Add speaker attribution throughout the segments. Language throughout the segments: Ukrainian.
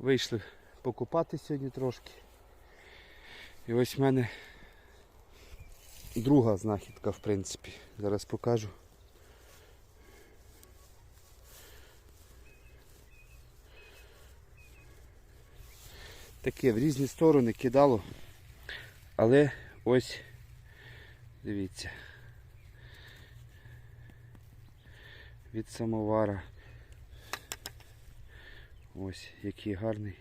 Speaker 1: Вийшли покупати сьогодні трошки. І ось в мене друга знахідка, в принципі. Зараз покажу. Таке в різні сторони кидало. Але ось дивіться. Від самовара. Ось який гарний.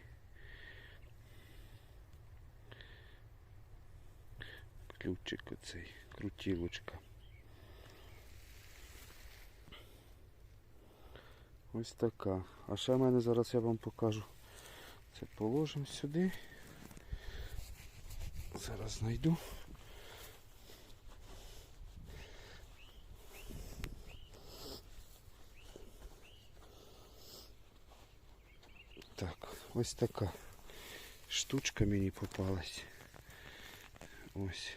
Speaker 1: Ключик оцей, крутілочка. Ось така. А ще в мене зараз я вам покажу. Це положимо сюди. Зараз знайду. Так, ось така штучка мені попалась. Ось.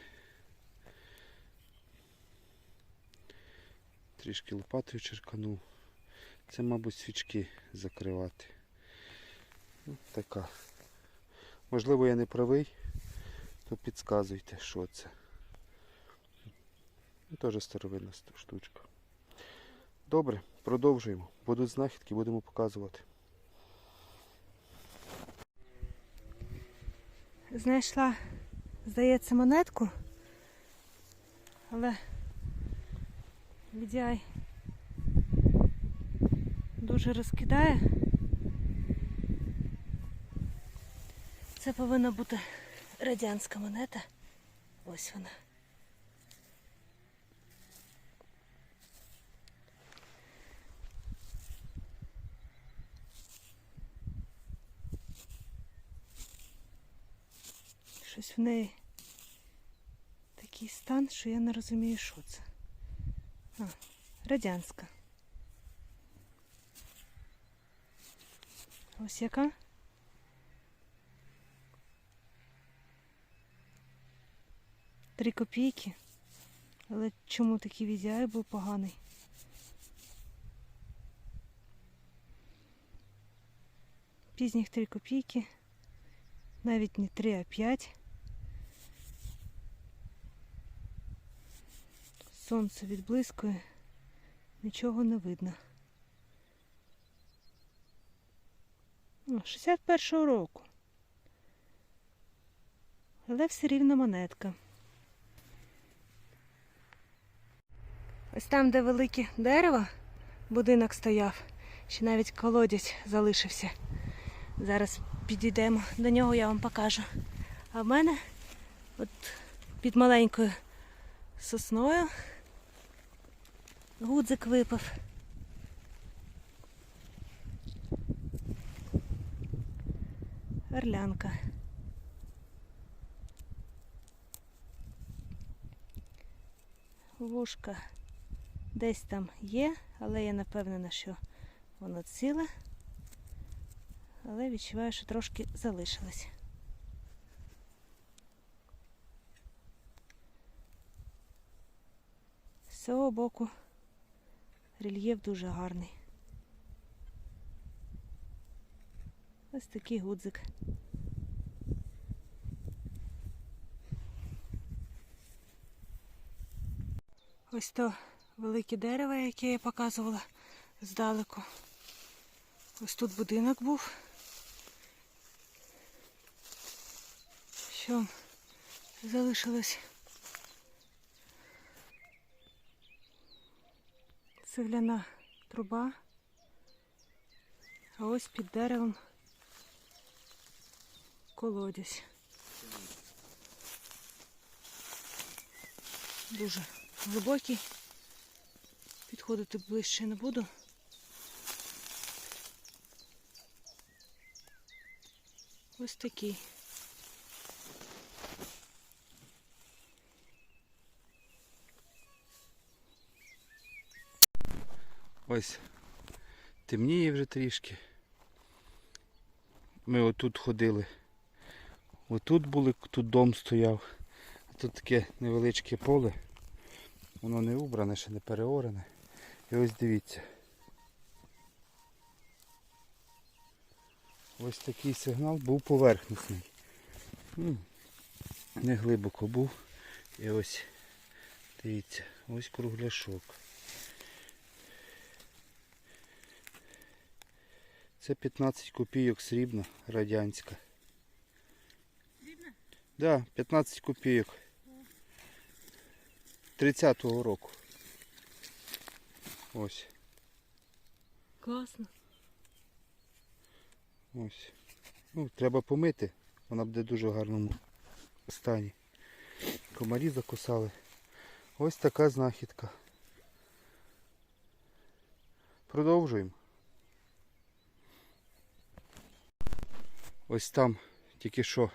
Speaker 1: Трішки лопатою черканув. Це, мабуть, свічки закривати. Ну, така. Можливо, я не правий, то підказуйте, що це. Ну, Теж старовинна ст- штучка. Добре, продовжуємо. Будуть знахідки, будемо показувати.
Speaker 2: Знайшла, здається, монетку, але відяй дуже розкидає. Це повинна бути радянська монета. Ось вона. Щось в неї такий стан, що я не розумію, що це. А, радянська. Ось яка? Три копійки. Але чому такий віддяй був поганий? Пізніх три копійки. Навіть не три, а п'ять. Сонце відблискує, нічого не видно. 61-го року. Але все рівно монетка. Ось там, де велике дерево, будинок стояв, ще навіть колодязь залишився. Зараз підійдемо до нього, я вам покажу. А в мене от під маленькою сосною гудзик випав. Орлянка. Вушка десь там є, але я напевнена, що воно ціле але відчуваю, що трошки залишилось. З цього боку рельєф дуже гарний. Ось такий гудзик. Ось то велике дерево, яке я показувала здалеку. Ось тут будинок був. Що залишилось цегляна труба, а ось під деревом колодязь. Дуже глибокий. Підходити ближче не буду. Ось такий.
Speaker 1: Ось темніє вже трішки. Ми отут ходили. Отут були, тут дом стояв. А тут таке невеличке поле. Воно не убране, ще не переорене. І ось дивіться. ось такий сигнал був поверхностний. Не глибоко був. І ось, дивіться, ось кругляшок. Це 15 копійок срібна радянська.
Speaker 2: Срібна?
Speaker 1: Да, 15 копійок. 30-го року. Ось,
Speaker 2: Класно.
Speaker 1: ось. Ну, треба помити. Вона буде в дуже гарному стані. Комарі закусали. Ось така знахідка. Продовжуємо. Ось там тільки що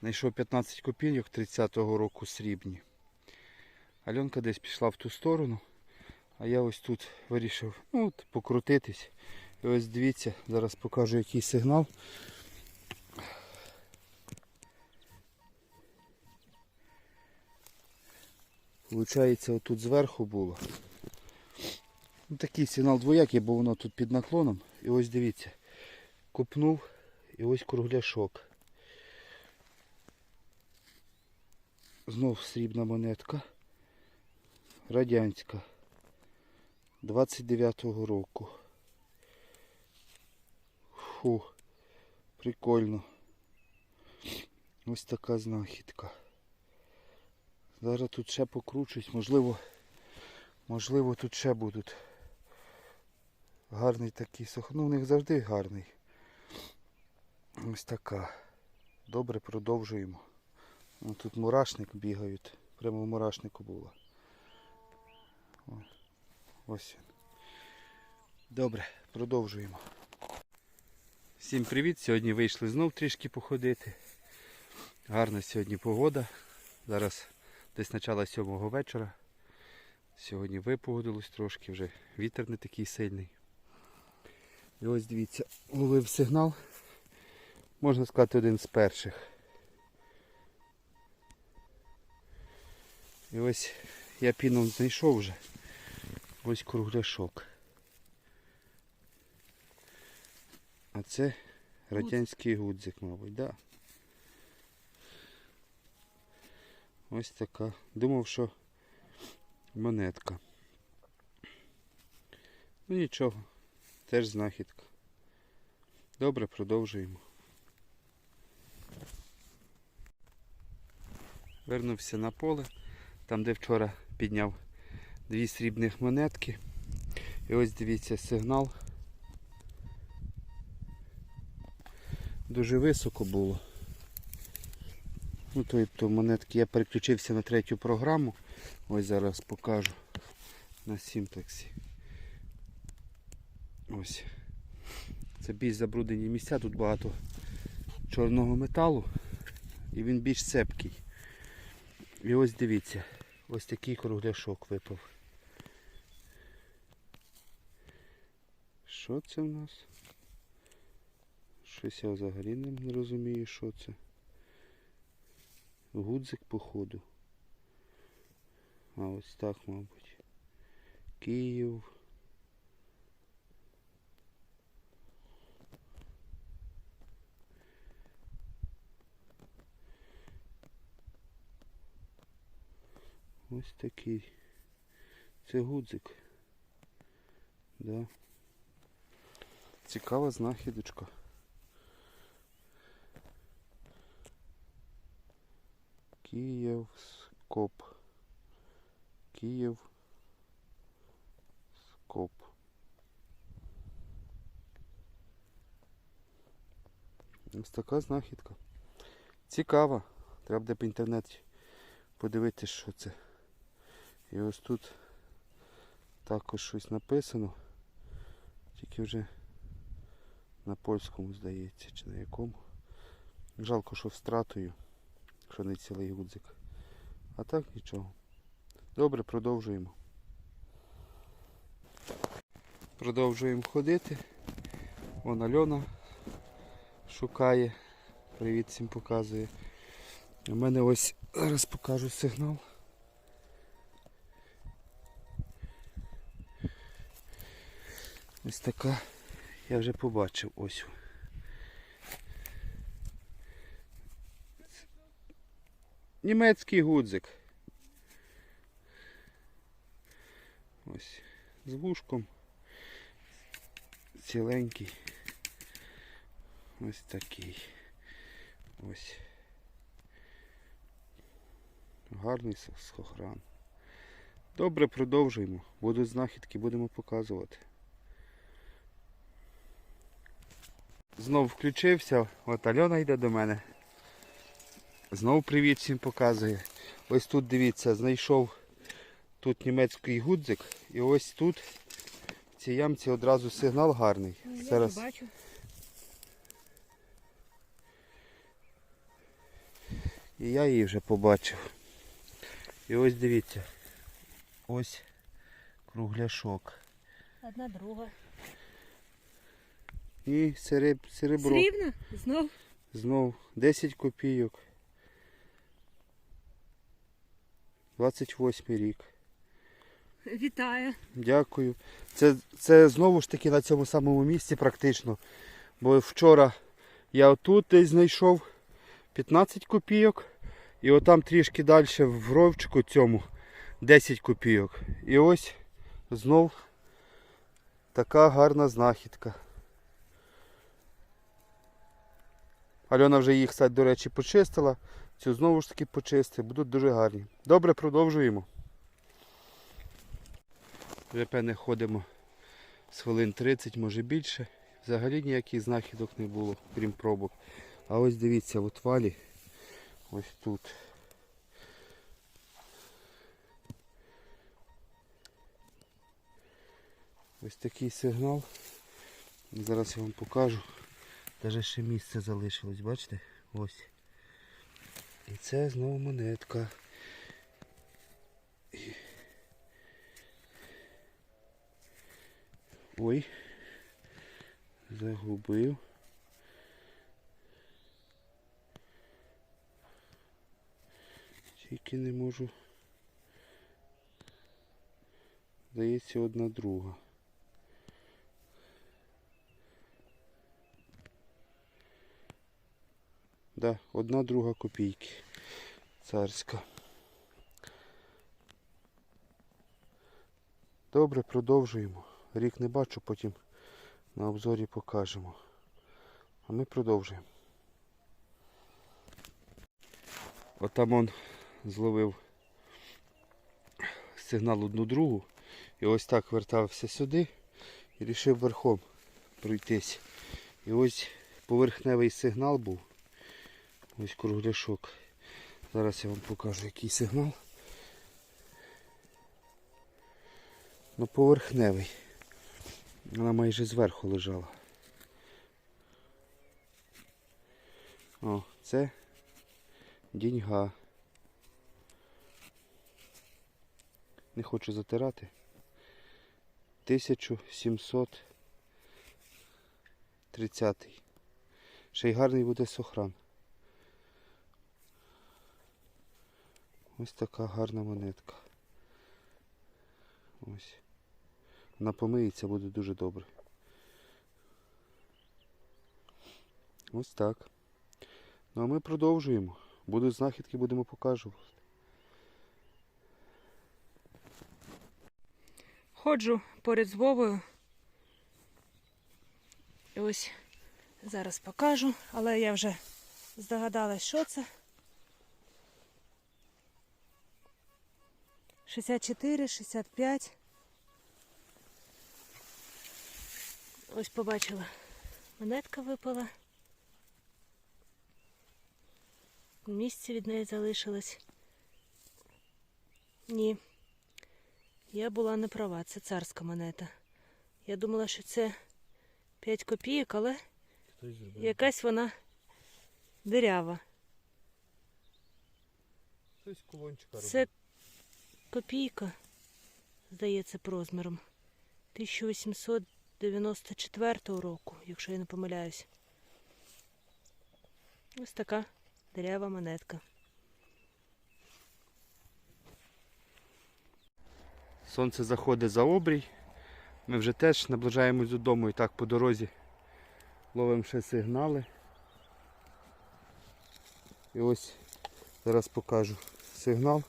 Speaker 1: знайшов 15 копійок 30-го року срібні. Альонка десь пішла в ту сторону, а я ось тут вирішив ну, от, покрутитись. І ось дивіться, зараз покажу який сигнал. Получається, отут зверху було. Ну, такий сигнал двоякий, бо воно тут під наклоном. І ось дивіться, купнув і ось кругляшок. Знов срібна монетка. Радянська. 29-го року. Фу, прикольно. Ось така знахідка. Зараз тут ще покручусь, можливо, можливо тут ще будуть. Гарний такий сох. Ну, у них завжди гарний. Ось така. Добре, продовжуємо. О, Тут мурашник бігають. Прямо в мурашнику було. Ось він. Добре, продовжуємо. Всім привіт! Сьогодні вийшли знов трішки походити. Гарна сьогодні погода. Зараз десь начало сьомого вечора. Сьогодні випогодилось трошки, вже вітер не такий сильний. І ось дивіться, ловив сигнал. Можна сказати, один з перших. І ось я піном знайшов вже. Ось кругляшок. А це радянський гудзик, мабуть, да. Ось така. Думав, що монетка. Ну нічого, теж знахідка. Добре, продовжуємо. Вернувся на поле, там де вчора підняв дві срібних монетки. І ось дивіться сигнал. Дуже високо було. Ну, тобто монетки я переключився на третю програму. Ось зараз покажу на симплексі. Ось. Це більш забруднені місця, тут багато чорного металу і він більш цепкий. І ось дивіться, ось такий кругляшок випав. Що це в нас? Щось я взагалі не розумію, що це. Гудзик походу. А ось так, мабуть. Київ. Ось такий. Це гудзик. Да. Цікава знахідочка. Київ скоп. Київ скоп. Ось така знахідка. Цікава. Треба буде по інтернеті подивитися, що це. І ось тут також щось написано. Тільки вже на польському здається, чи на якому. Жалко, що встратою, що не цілий гудзик. А так нічого. Добре, продовжуємо. Продовжуємо ходити. Вон Альона шукає. Привіт всім показує. У мене ось зараз покажу сигнал. Ось така я вже побачив ось. Німецький гудзик. Ось з вушком. Ціленький. Ось такий. Ось. Гарний сохран. Добре, продовжуємо. Будуть знахідки, будемо показувати. Знов включився, от Альона йде до мене. Знов привіт всім показує. Ось тут дивіться, знайшов тут німецький гудзик. І ось тут в цій ямці одразу сигнал гарний. Зараз
Speaker 2: бачу.
Speaker 1: І я її вже побачив. І ось дивіться. Ось кругляшок.
Speaker 2: Одна друга.
Speaker 1: І сереб, серебро.
Speaker 2: Срібна? Знов?
Speaker 1: Знов 10 копійок. 28 рік.
Speaker 2: Вітаю.
Speaker 1: Дякую. Це, це знову ж таки на цьому самому місці практично. Бо вчора я отут десь знайшов 15 копійок. І отам трішки далі в ровчику цьому 10 копійок. І ось знов така гарна знахідка. Альона вже їх, до речі, почистила. Цю знову ж таки почистить. Будуть дуже гарні. Добре, продовжуємо. Вже певне ходимо з хвилин 30, може більше. Взагалі ніяких знахідок не було, крім пробок. А ось дивіться, в отвалі, ось тут. Ось такий сигнал. Зараз я вам покажу. Даже ще місце залишилось, бачите? Ось. І це знову монетка. Ой, загубив. Тільки не можу. Здається, одна друга. Да, одна друга копійки. Царська. Добре, продовжуємо. Рік не бачу, потім на обзорі покажемо. А ми продовжуємо. Отам он зловив сигнал одну другу. І ось так вертався сюди і вирішив верхом пройтись. І ось поверхневий сигнал був. Ось кругляшок. Зараз я вам покажу який сигнал. Ну поверхневий. Вона майже зверху лежала. О, це діньга. Не хочу затирати. 1730. Ще й гарний буде сохран. Ось така гарна монетка. Ось. Вона помиється, буде дуже добре. Ось так. Ну а ми продовжуємо. Будуть знахідки, будемо показувати.
Speaker 2: Ходжу поряд з Вовою. І ось зараз покажу, але я вже здогадалась, що це. 64, 65. Ось побачила. Монетка випала. Місце від неї залишилось. Ні. Я була не права, це царська монета. Я думала, що це 5 копійок, але якась вона дирява. Це копійка, здається, по розміром. 1894 року, якщо я не помиляюсь. Ось така дирява монетка.
Speaker 1: Сонце заходить за обрій. Ми вже теж наближаємось додому і так по дорозі ловимо ще сигнали. І ось Зараз покажу сигнал.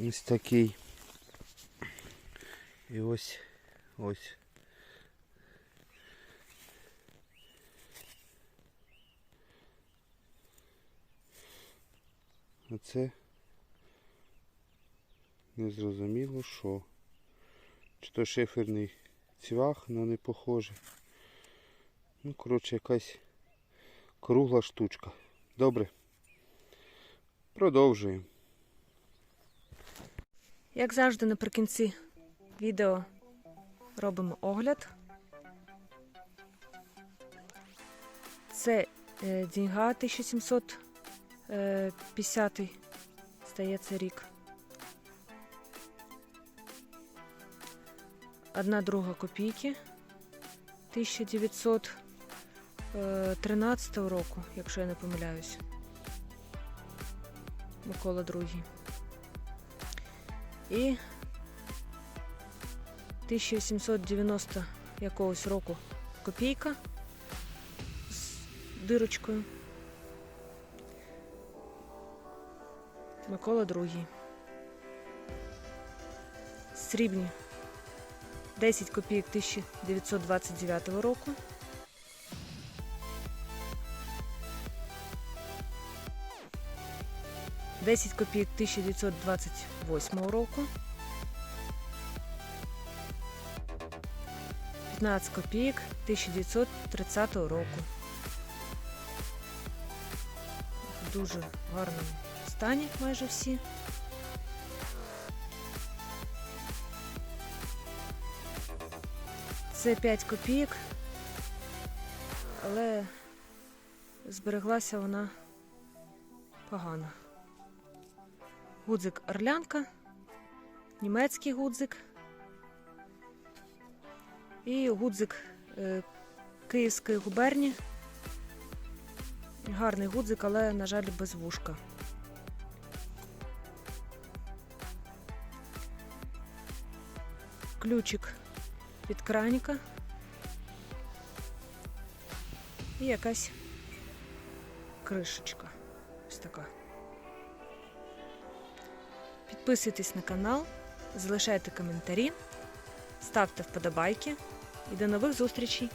Speaker 1: Ось такий. І ось ось. Оце незрозуміло що. Чи то шиферний цвях, але не похоже. Ну, коротше, якась кругла штучка. Добре. Продовжуємо.
Speaker 2: Як завжди, наприкінці відео робимо огляд. Це е, Дінга 1750 здається рік. Одна друга копійки 1913 року, якщо я не помиляюсь. Микола другий. І 1790 якогось року копійка з дирочкою. Микола II. Срібні 10 копійок 1929 року. Десять копійок 1928 року. 15 копійок 1930 року. В дуже гарному стані майже всі. Це 5 копійок, але збереглася вона погано. Гудзик орлянка, німецький гудзик. І гудзик е, Київської губернії. Гарний гудзик, але, на жаль, без вушка. Ключик від краніка. І якась кришечка. Ось така. Підписуйтесь на канал, залишайте коментарі, ставте вподобайки і до нових зустрічей!